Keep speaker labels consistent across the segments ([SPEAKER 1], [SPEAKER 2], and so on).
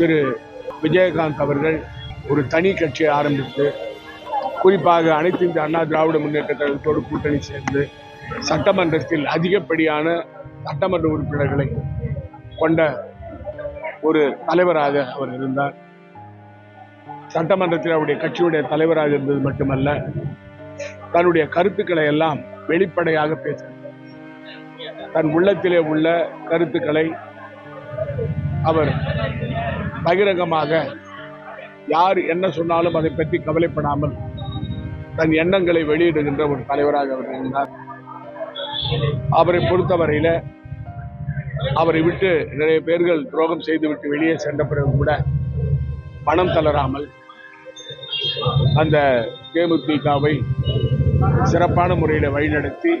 [SPEAKER 1] திரு விஜயகாந்த் அவர்கள் ஒரு தனி கட்சியை ஆரம்பித்து குறிப்பாக அனைத்து இந்திய அண்ணா திராவிட முன்னேற்ற கழகத்தோடு கூட்டணி சேர்ந்து சட்டமன்றத்தில் அதிகப்படியான சட்டமன்ற உறுப்பினர்களை கொண்ட ஒரு தலைவராக அவர் இருந்தார். சட்டமன்றத்தில் அவருடைய கட்சியுடைய தலைவராக இருந்தது மட்டுமல்ல தன்னுடைய கருத்துக்களை எல்லாம் வெளிப்படையாக பேசினார். தன் உள்ளத்திலே உள்ள கருத்துக்களை அவர் பகிரங்கமாக யார் என்ன சொன்னாலும் அதை பற்றி கவலைப்படாமல் தன் எண்ணங்களை வெளியிடுகின்ற ஒரு தலைவராக அவர் இருந்தார். அவரை பொறுத்தவரையில் அவரை விட்டு நிறைய பேர்கள் துரோகம் செய்துவிட்டு வெளியே சென்ற பிறகு கூட பணம் தளராமல் அந்த தேமுதிகவை சிறப்பான முறையில் வழிநடத்தி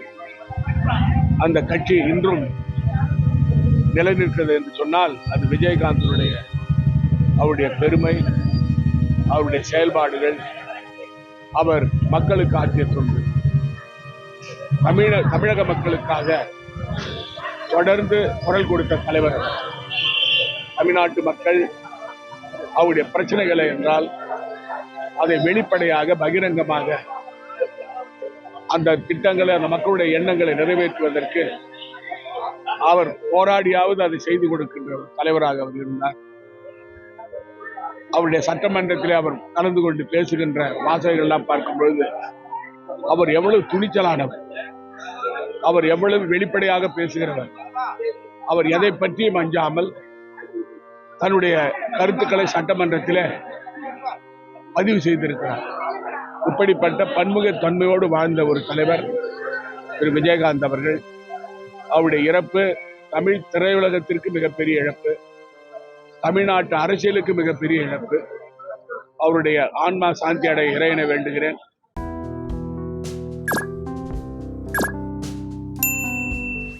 [SPEAKER 1] அந்த கட்சி இன்றும் நிலைநிற்கிறது என்று சொன்னால் அது விஜயகாந்தனுடைய அவருடைய பெருமை அவருடைய செயல்பாடுகள் அவர் மக்களுக்கு ஆற்றிய தொண்டு தமிழ தமிழக மக்களுக்காக தொடர்ந்து குரல் கொடுத்த தலைவர் தமிழ்நாட்டு மக்கள் அவருடைய பிரச்சனைகளை என்றால் அதை வெளிப்படையாக பகிரங்கமாக அந்த திட்டங்களை அந்த மக்களுடைய எண்ணங்களை நிறைவேற்றுவதற்கு அவர் போராடியாவது அதை செய்து கொடுக்கின்ற தலைவராக அவர் இருந்தார். அவருடைய சட்டமன்றத்திலே அவர் கலந்து கொண்டு பேசுகின்ற வாசகங்கள் எல்லாம் பார்க்கும் பொழுது அவர் எவ்வளவு துணிச்சலானவர். அவர் எவ்வளவு வெளிப்படையாக பேசுகிறவர். அவர் எதை பற்றியும் அஞ்சாமல் தன்னுடைய கருத்துக்களை சட்டமன்றத்திலே பதிவு செய்திருக்கிறார். இப்படிப்பட்ட பன்முக தன்மையோடு வாழ்ந்த ஒரு தலைவர் திரு விஜயகாந்த் அவர்கள் அவருடைய இறப்பு தமிழ் திரையுலகத்திற்கு மிகப்பெரிய இழப்பு. தமிழ்நாட்டு அரசியலுக்கு மிகப்பெரிய இழப்பு. அவருடைய ஆன்மா சாந்தி அடைய இறையன வேண்டுகிறேன்.